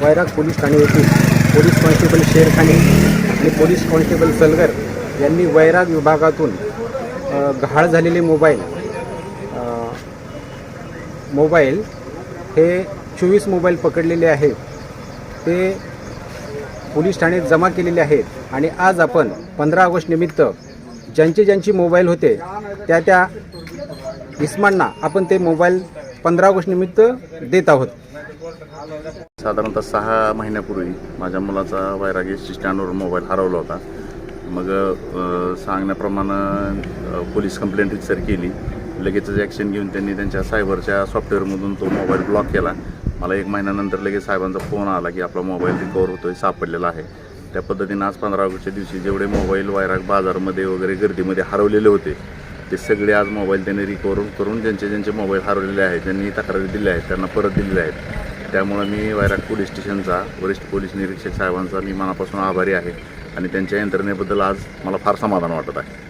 वैराग police Thane येथील police constable शेरखाने आणि police constable Salgar यांनी वैराग विभागातून गहाळ झालेले मोबाईल मोबाईल हे चोवीस मोबाईल पकडलेले आहेत. ते पोलीस ठाण्यात जमा केलेले आहेत आणि आज आपण पंधरा ऑगस्ट निमित्त ज्यांचे ज्यांची मोबाईल होते त्या त्या इस्मांना आपण ते मोबाईल पंधरा ऑगस्ट निमित्त देत आहोत. साधारणतः सहा महिन्यापूर्वी माझ्या मुलाचा वैरागी स्टँडवर मोबाईल हरवला होता. मग सांगण्याप्रमाणे पोलीस कंप्लेंट सर केली. लगेचच ॲक्शन घेऊन त्यांनी त्यांच्या सायबरच्या सॉफ्टवेअरमधून तो मोबाईल ब्लॉक केला. मला एक महिन्यानंतर लगेच साहेबांचा फोन आला की आपला मोबाईल रिकवर होतोय सापडलेला आहे. त्या पद्धतीनं आज पंधरा ऑगस्टच्या दिवशी जेवढे मोबाईल वैराग बाजारमध्ये वगैरे गर्दीमध्ये हरवलेले होते ते सगळे आज मोबाईल त्यांनी रिकवर करून ज्यांचे ज्यांचे मोबाईल हरवलेले आहेत ज्यांनी तक्रारी दिल्या आहेत त्यांना परत दिलेल्या आहेत. त्यामुळं मी वैराट पोलीस स्टेशनचा वरिष्ठ पोलीस निरीक्षक साहेबांचा मी मनापासून आभारी आहे आणि त्यांच्या यंत्रणेबद्दल आज मला फार समाधान वाटत आहे.